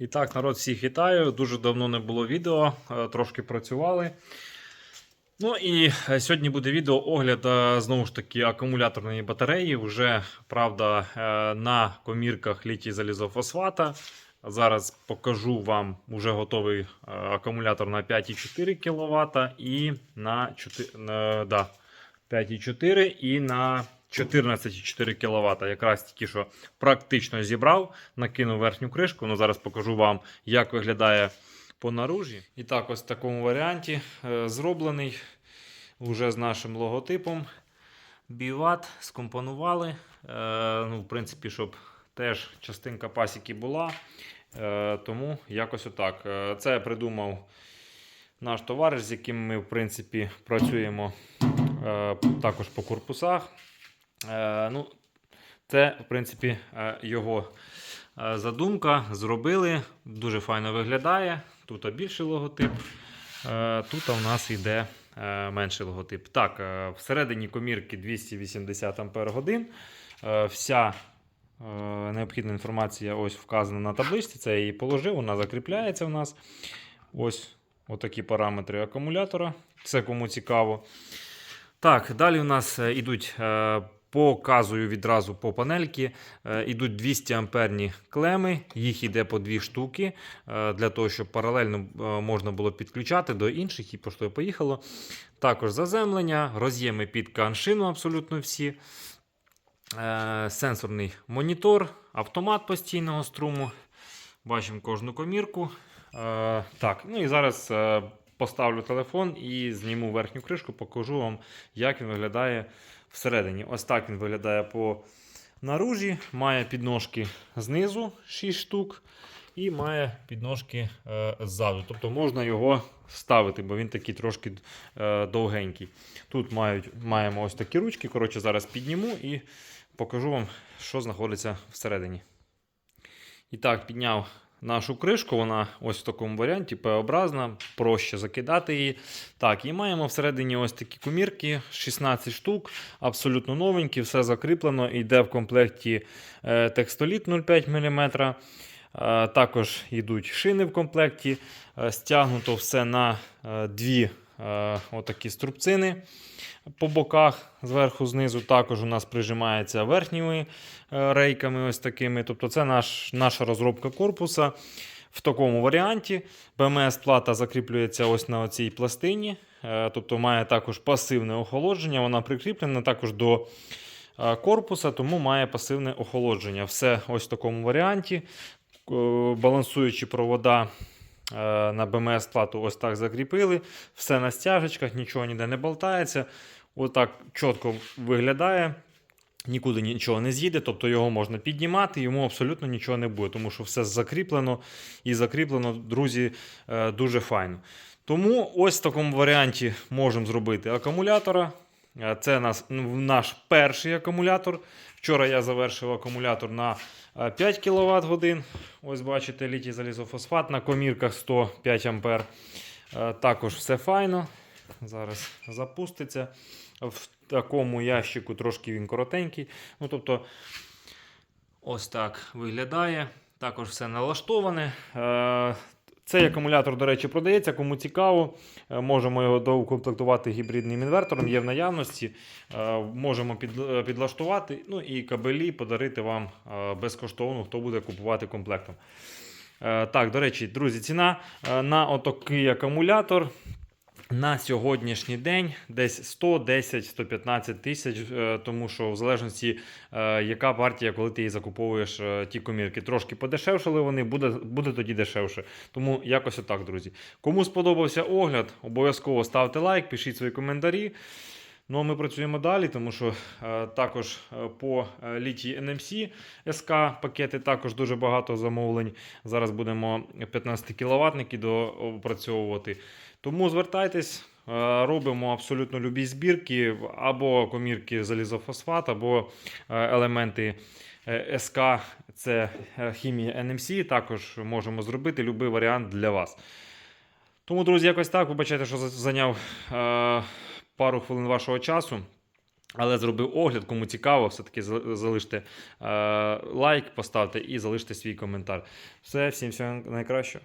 І так, народ, всіх вітаю. Дуже давно не було відео, е, трошки працювали. Ну і е, сьогодні буде відео огляд е, знову ж таки акумуляторної батареї. Вже правда на комірках літій залізофосфата. Зараз покажу вам уже готовий акумулятор на 5,4 кВт і на 4, е, да, 5,4 і на 14,4 кВт. Якраз тільки що практично зібрав, накинув верхню кришку. Ну, зараз покажу вам, як виглядає по наружі. І так, ось в такому варіанті е, зроблений вже з нашим логотипом. Біват скомпонували. Е, ну, в принципі, щоб теж частинка пасіки була. Е, тому якось отак. Це я придумав наш товариш, з яким ми, в принципі, працюємо також по корпусах. Е, ну, це, в принципі, е, його е, задумка. Зробили. Дуже файно виглядає. Тут більший логотип. Тут у нас йде менший логотип. Так, всередині комірки 280 Ах. Е, Вся необхідна інформація ось вказана на табличці. Це я її положив, вона закріпляється в нас. Ось отакі параметри акумулятора. Це кому цікаво. Так, далі у нас ідуть. Е, Показую відразу по панельки. Е, Ідуть 200 амперні клеми, їх йде по дві штуки, е, для того, щоб паралельно е, можна було підключати до інших і пошло поїхало. Також заземлення, роз'єми під каншину абсолютно всі. Е, Сенсорний монітор, автомат постійного струму. Бачимо кожну комірку. Е, Так, ну і зараз е, поставлю телефон і зніму верхню кришку, покажу вам, як він виглядає всередині. Ось так він виглядає по наружі. Має підножки знизу 6 штук. І має підножки е, ззаду. Тобто можна його ставити, бо він такий трошки е, довгенький. Тут мають, маємо ось такі ручки. Коротше, зараз підніму і покажу вам, що знаходиться всередині. І так, підняв нашу кришку, вона ось в такому варіанті, П-образна, проще закидати її. Так, і маємо всередині ось такі комірки, 16 штук, абсолютно новенькі, все закріплено. Йде в комплекті е, текстоліт 0,5 мм. Е, Також йдуть шини в комплекті. Е, Стягнуто все на дві отакі струбцини по боках, зверху, знизу. Також у нас прижимається верхніми е, рейками, ось такими. Тобто, це наш, наша розробка корпуса в такому варіанті. БМС-плата закріплюється ось на цій пластині. Е, Тобто має також пасивне охолодження. Вона прикріплена також до е, корпуса, тому має пасивне охолодження. Все ось в такому варіанті. Е, Балансуючі провода е, на БМС-плату ось так закріпили. Все на стяжечках, нічого ніде не болтається. Отак чітко виглядає. Нікуди нічого не з'їде, тобто його можна піднімати, йому абсолютно нічого не буде, тому що все закріплено і закріплено, друзі, е, дуже файно. Тому ось в такому варіанті можемо зробити акумулятора. Е, Це нас, ну, наш перший акумулятор. Вчора я завершив акумулятор на е, 5 кВт годин. Ось бачите, літій залізофосфат на комірках 105 А. Е, Також все файно. Зараз запуститься. В такому ящику трошки він коротенький. Ну, тобто, ось так виглядає. Також все налаштоване. Цей акумулятор, до речі, продається. Кому цікаво, е, можемо його доукомплектувати гібридним інвертором, є в наявності. Е, Можемо е, підлаштувати. Ну і кабелі подарити вам безкоштовно, хто буде купувати комплектом. Так, до речі, друзі, ціна на отакий акумулятор на сьогоднішній день десь 110-115 тисяч, е, тому що в залежності, е, яка партія, коли ти її закуповуєш е, ті комірки, трошки подешевшили вони, буде, буде тоді дешевше. Тому якось отак, друзі. Кому сподобався огляд, обов'язково ставте лайк, пишіть свої коментарі. Ну а ми працюємо далі, тому що е, також е, по е, літій NMC СК пакети також дуже багато замовлень. Зараз будемо 15 кВт доопрацьовувати. Тому звертайтесь, е, робимо абсолютно любі збірки, або комірки залізофосфат, або елементи СК, це хімія NMC. Також можемо зробити будь-який варіант для вас. Тому, друзі, якось так. Вибачайте, що зайняв пару хвилин вашого часу. Але зробив огляд, кому цікаво, все-таки залиште е, лайк, поставте і залиште свій коментар. Все, всім всього найкращого.